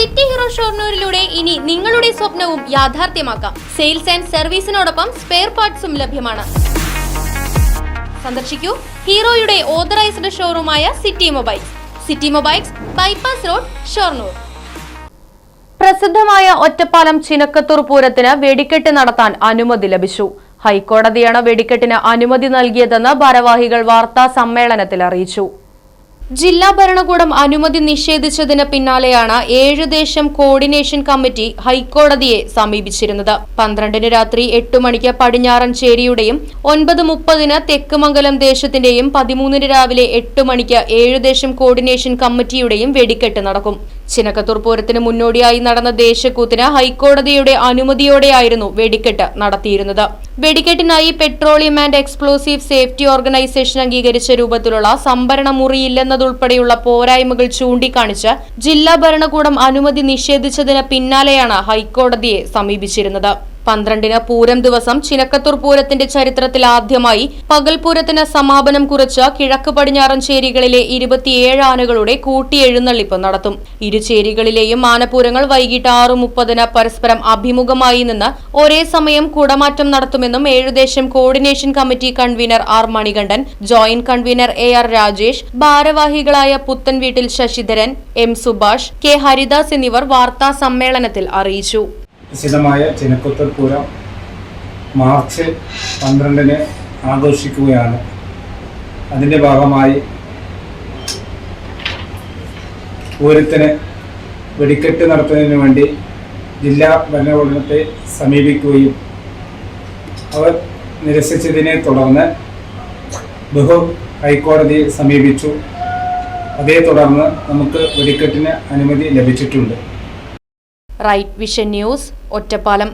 City hero ഷോർണൂരിലൂടെ ഇനി നിങ്ങളുടെ സ്വപ്നവും യാഥാർത്ഥ്യമാക്കാം. സെയിൽസ് ആൻഡ് സർവീസിനോടൊപ്പം സ്പെയർ പാർട്സും ലഭ്യമാണ്. സന്ദർശിക്കൂ ഹീറോയുടെ authorised ഷോറൂമായ city mobiles. City mobiles bypass road Shoranur. പ്രസിദ്ധമായ ഒറ്റപ്പാലം ചിനക്കത്തൂർ പൂരത്തിന് വെടിക്കെട്ട് നടത്താൻ അനുമതി ലഭിച്ചു. ഹൈക്കോടതിയാണ് വെടിക്കെട്ടിന് അനുമതി നൽകിയതെന്ന് ഭാരവാഹികൾ വാർത്താ സമ്മേളനത്തിൽ അറിയിച്ചു. ജില്ലാ ഭരണകൂടം അനുമതി നിഷേധിച്ചതിന് പിന്നാലെയാണ് ഏഴ് ദേശം കോർഡിനേഷൻ കമ്മിറ്റി ഹൈക്കോടതിയെ സമീപിച്ചിരുന്നത്. പന്ത്രണ്ടിന് രാത്രി എട്ട് മണിക്ക് പടിഞ്ഞാറൻ ചേരിയുടെയും ഒൻപത് മുപ്പതിന് തെക്കുമംഗലം ദേശത്തിന്റെയും പതിമൂന്നിന് രാവിലെ എട്ട് മണിക്ക് ഏഴ് ദേശം കോർഡിനേഷൻ കമ്മിറ്റിയുടെയും വെടിക്കെട്ട് നടക്കും. ചിനക്കത്തൂർ പൂരത്തിന് മുന്നോടിയായി നടന്ന ദേശക്കൂത്തിന് ഹൈക്കോടതിയുടെ അനുമതിയോടെയായിരുന്നു വെടിക്കെട്ട് നടത്തിയിരുന്നത്. വെടിക്കെട്ടിനായി petroleum and explosive safety organisation അംഗീകരിച്ച രൂപത്തിലുള്ള സംഭരണ മുറിയില്ലെന്നതുൾപ്പെടെയുള്ള പോരായ്മകൾ ചൂണ്ടിക്കാണിച്ച് ജില്ലാ ഭരണകൂടം അനുമതി നിഷേധിച്ചതിന് പിന്നാലെയാണ് ഹൈക്കോടതിയെ സമീപിച്ചിരുന്നത്. പന്ത്രണ്ടിന് പൂരം ദിവസം ചിനക്കത്തൂർ പൂരത്തിന്റെ ചരിത്രത്തിൽ ആദ്യമായി പകൽപൂരത്തിന് സമാപനം കുറിച്ച് കിഴക്ക് പടിഞ്ഞാറൻ ചേരികളിലെ ഇരുപത്തിയേഴ് ആനകളുടെ കൂട്ടിയെഴുന്നള്ളിപ്പ് നടത്തും. ഇരു ചേരികളിലെയും ആനപൂരങ്ങൾ വൈകിട്ട് ആറു മുപ്പതിന് പരസ്പരം അഭിമുഖമായി നിന്ന് ഒരേ സമയം കുടമാറ്റം നടത്തുമെന്നും ഏഴുദേശം coordination committee convener R Manikandan joint convener A R Rajesh ഭാരവാഹികളായ പുത്തൻ വീട്ടിൽ ശശിധരൻ എം സുഭാഷ് കെ ഹരിദാസ് എന്നിവർ വാർത്താ സമ്മേളനത്തിൽ അറിയിച്ചു. പ്രസിദ്ധമായ ചിനക്കുത്തർ പൂരം മാർച്ച് പന്ത്രണ്ടിന് ആഘോഷിക്കുകയാണ്. അതിന്റെ ഭാഗമായി പൂരത്തിന് വെടിക്കെട്ട് നടത്തുന്നതിന് വേണ്ടി ജില്ലാ ഭരണകൂടത്തെ സമീപിക്കുകയും അവർ നിരസിച്ചതിനെ തുടർന്ന് ബഹു ഹൈക്കോടതിയെ സമീപിച്ചു. അതേ തുടർന്ന് നമുക്ക് വെടിക്കെട്ടിന് അനുമതി ലഭിച്ചിട്ടുണ്ട്. Right vision news Ottapalam.